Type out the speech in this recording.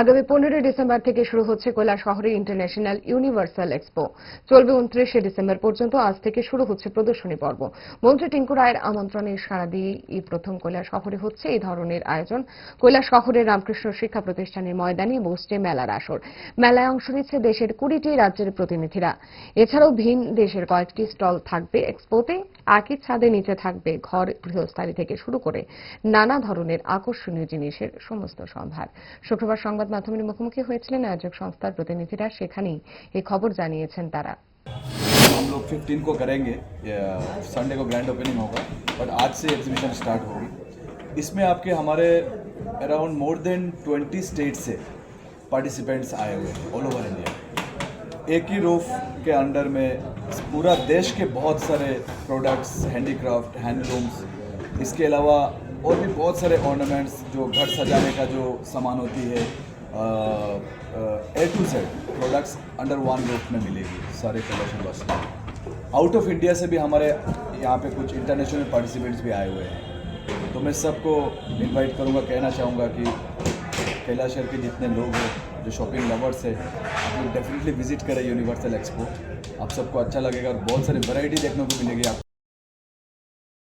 আগামী পনেরোই ডিসেম্বর থেকে শুরু হচ্ছে কৈলাস শহরে ইন্টারন্যাশনাল ইউনিভার্সাল এক্সপো। চলবে উনত্রিশে ডিসেম্বর পর্যন্ত আজ থেকে শুরু হচ্ছে প্রদর্শনী পর্ব। মন্ত্রী টিঙ্কু রায়ের আমন্ত্রণে সাড়া দিয়ে এই প্রথম কৈলাস শহরে হচ্ছে এই ধরনের আয়োজন। কৈলাস শহরের রামকৃষ্ণ শিক্ষা প্রতিষ্ঠানের ময়দানে বসছে মেলার আসর। মেলায় অংশ নিচ্ছে দেশের কুড়িটি রাজ্যের প্রতিনিধিরা। এছাড়াও ভিন দেশের কয়েকটি স্টল থাকবে এক্সপোতে। একই ছাদে নিচে থাকবে ঘর গৃহস্থালী থেকে শুরু করে নানা ধরনের আকর্ষণীয় জিনিসের সমস্ত সম্ভার। শুক্রবার সংবাদ মাধ্যমের মুখোমুখি হয়েছিলেন আয়োজক সংস্থার প্রতিনিধিরা সেখানেই এই খবর জানিয়েছেন তারা हम लोग 15 को करेंगे संडे को ग्रैंड ओपनिंग होगा बट आज से एग्जीबिशन स्टार्ट होगी इसमें आपके हमारे अराउंड मोर देन 20 स्टेट से पार्टिसिपेंट्स आए हुए हैं ऑल ओवर इंडिया एक ही रूफ के अंडर में पूरा देश के बहुत सारे प्रोडक्ट्स हैंडीक्राफ्ट हैंडलूम्स इसके अलावा और भी बहुत सारे ऑर्नामेंट्स जो घर सजाने का जो सामान होती है A to Z products under one roof में मिलेगी सारे कलेक्शन बस आउट ऑफ़ इंडिया से भी हमारे यहाँ पे कुछ इंटरनेशनल पार्टिसिपेंट्स भी आए हुए हैं। तो मैं सबको इनवाइट करूँगा, कहना चाहूँगा कि कैलाश शहर के जितने लोग हैं, जो शॉपिंग लवर्स है, आप लोग डेफिनेटली विज़िट करें यूनिवर्सल एक्सपो आप सबको अच्छा लगेगा और बहुत सारी वैरायटी देखने को मिलेगी। आप